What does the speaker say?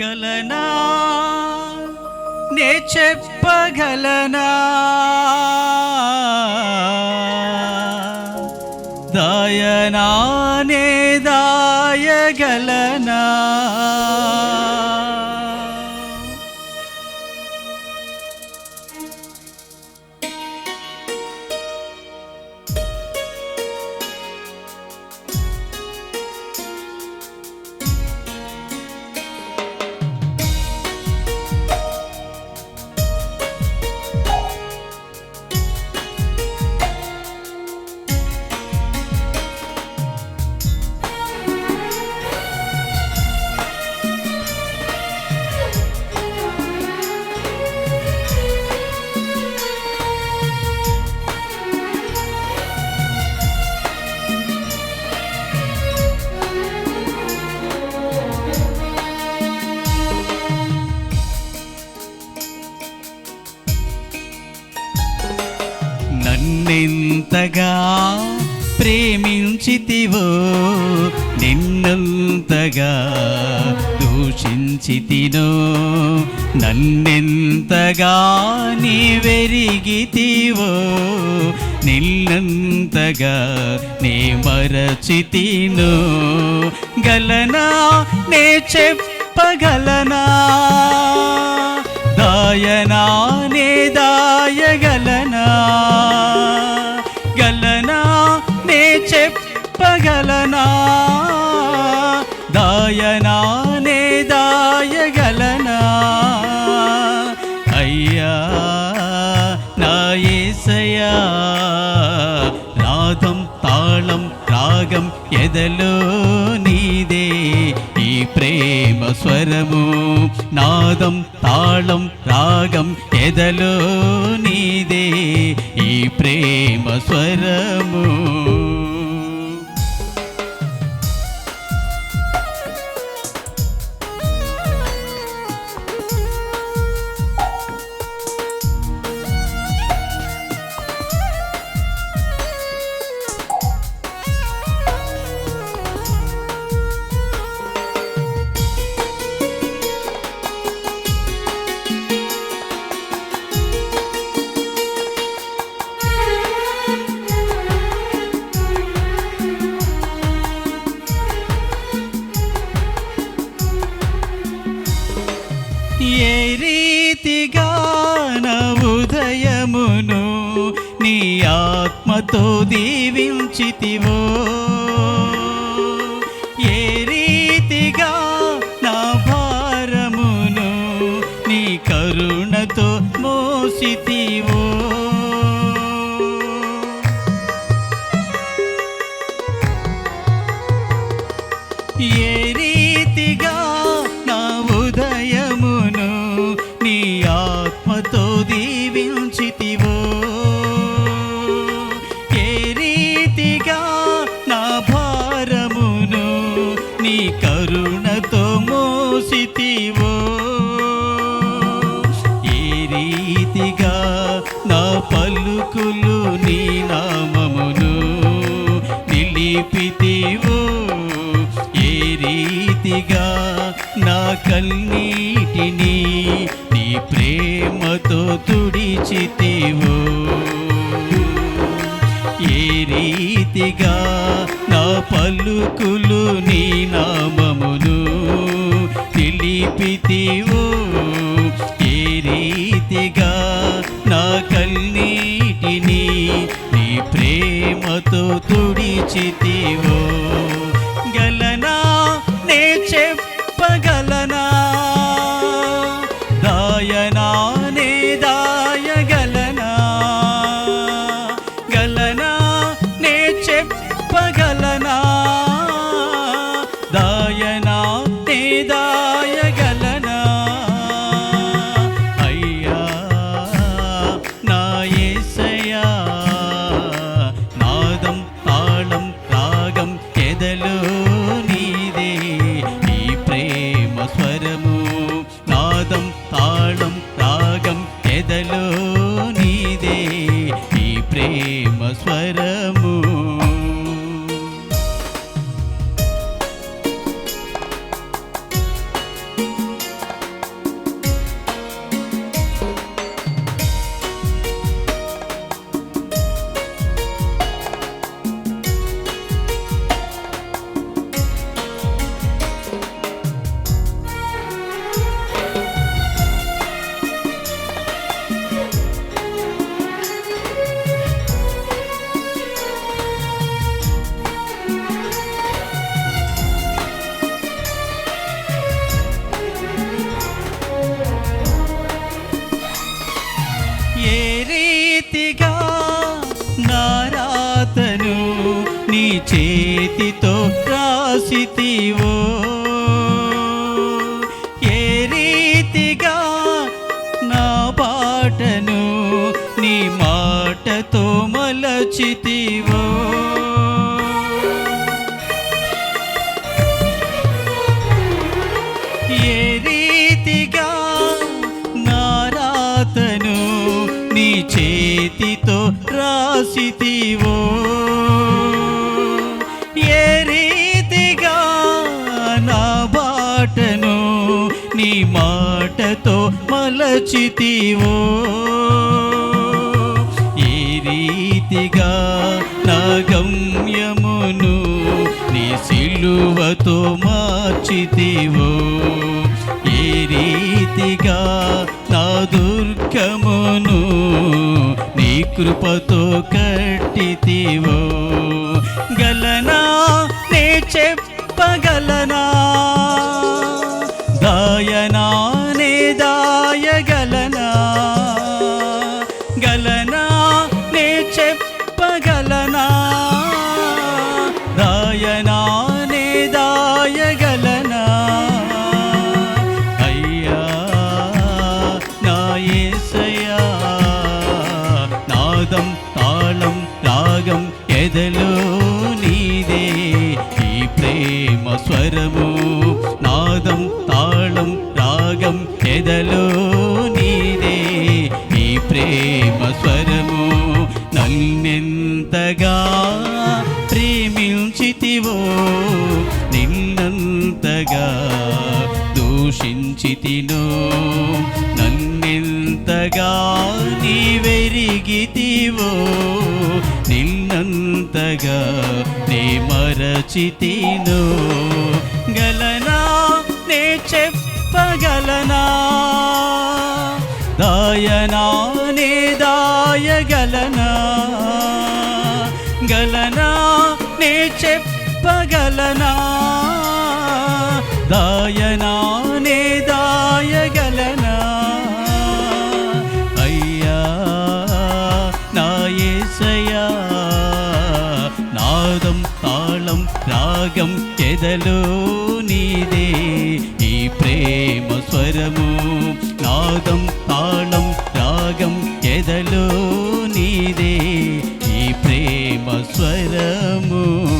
గలనా నే చెప్పగలనా? దాయనా నే దాయగలనా? నన్నెంతగా ప్రేమించితివో నిన్నంతగా దూషించితినో నన్నెంతగా నీ వెరిగితివో నిన్నంతగా నీ మరచితినో. గలనా? నే చెప్పగలనా? దాయనా? నే నా యేసయ్యా రాగం తాళం రాగం ఎదలో నీదే ఈ ప్రేమ స్వరము నాదం తాళం రాగం ఎదలో నీదే ఈ ప్రేమ స్వరము ఆత్మతో దీవించితివో. ఏ రీతిగా నా భారమును నీ కరుణతో మోసితి పలుకులు నీ నామమును నిలిపితివో. ఏ రీతిగా నా కన్నీటిని నీ ప్రేమతో తుడిచితివో. ఏ రీతిగా నా పలుకులు నీ నామమును నిలిపితివో. తుడిచితివో. గలనా చేతితో రాసితివో. ఏ రీతిగా నా పాటను నీ మాటతో మలచితివో. ఏ రీతిగా నారాతను నీ చేతితో రాసితివో. మలచితివో ఈ రీతిగా నా గమ్యమును నీ సిలువతో మార్చితివో. ఈ రీతిగా నా దుర్గమును నీ కృపతో కట్టితివో. గలనా నే చెప్పగలనా? రాగం ఎదలో నీదే. ఈ ప్రేమ స్వరము నాదం తాళం రాగం ఎదలో నీదే. ఈ ప్రేమ స్వరము నన్నెంతగా ప్రేమించితివో నిన్నంతగా దూషించితినో. నిన్నంతగా నీ మరచితినో గలనా నే చెప్పగలనా? దాయనా నే దాయగలనా? గలనా నే చెప్పగలనా? దాయనా రాగం నీదే ఈ ప్రేమ స్వరము. నాదం తాళం రాగం ఎదలో నీదే ఈ ప్రేమ స్వరము.